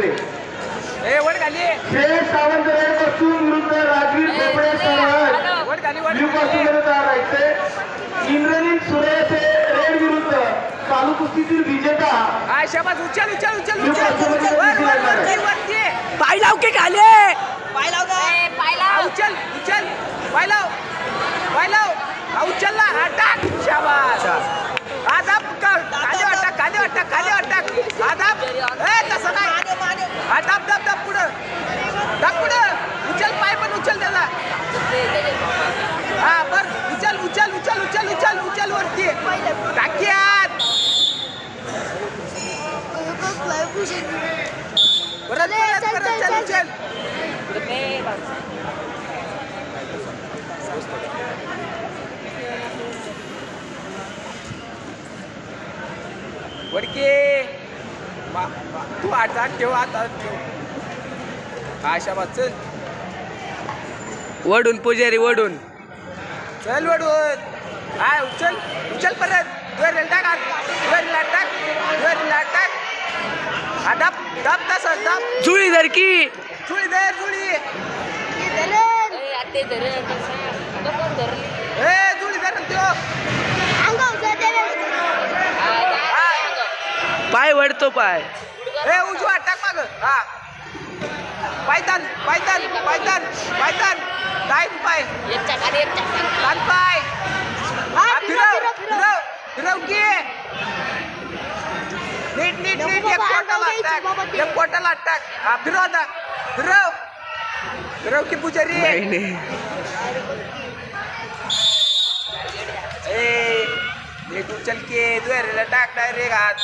खाली शेष सावंत रेडपासून विरुद्ध राजवीर खोपडे सरळ वर खाली. वर ब्ल्यू पासून खाली. विरुद्ध राहायचे इंद्रनील सुरेश हे रेड विरुद्ध. चालू कुस्तीतील विजेता. शाबास उचल उचल उचल मी उचल. पाठीमध्ये वर दिसली वर लागणार आहे. वरती वरती. पाय लाव की खाली. हा, उचल उचल. पाय लाव. पाय लाव हा, उचल ना हा, टाक शाबास हा दाब का- खाली वाटक खाली वाटक खाली वाटक हा दाब ए तसं नाही हा दाब दाब दाब पुढं दाब पुढं उचल पाय पण उचल त्याला हा बर उचल उचल उचल उचल उचल उचल वरती टाक्यात परत परत चल वडके तू आठ आठ ठेव आता ठेव. शाबास चल. वडून पुजारी वडून. चल वडून. हा उचल उचल परत. वर टाक वर टाक वर टाक. दाब दाब तसं दाब जुळी धर की. जुळी दे जुळी. ए जुळी त्यो पाय वडतो पाय. ए उजवा टाक माग. हा. पायतान पायतान पायतान पायतान. डाईन पाय. डान पाय. नीट नीट नीट ये पोर्टल अटैक ये पोर्टल अटैक ध्रुव ध्रुव। ध्रुव की पुजारी ए तो चल के इधर अटैक डायरेक्ट हाथ।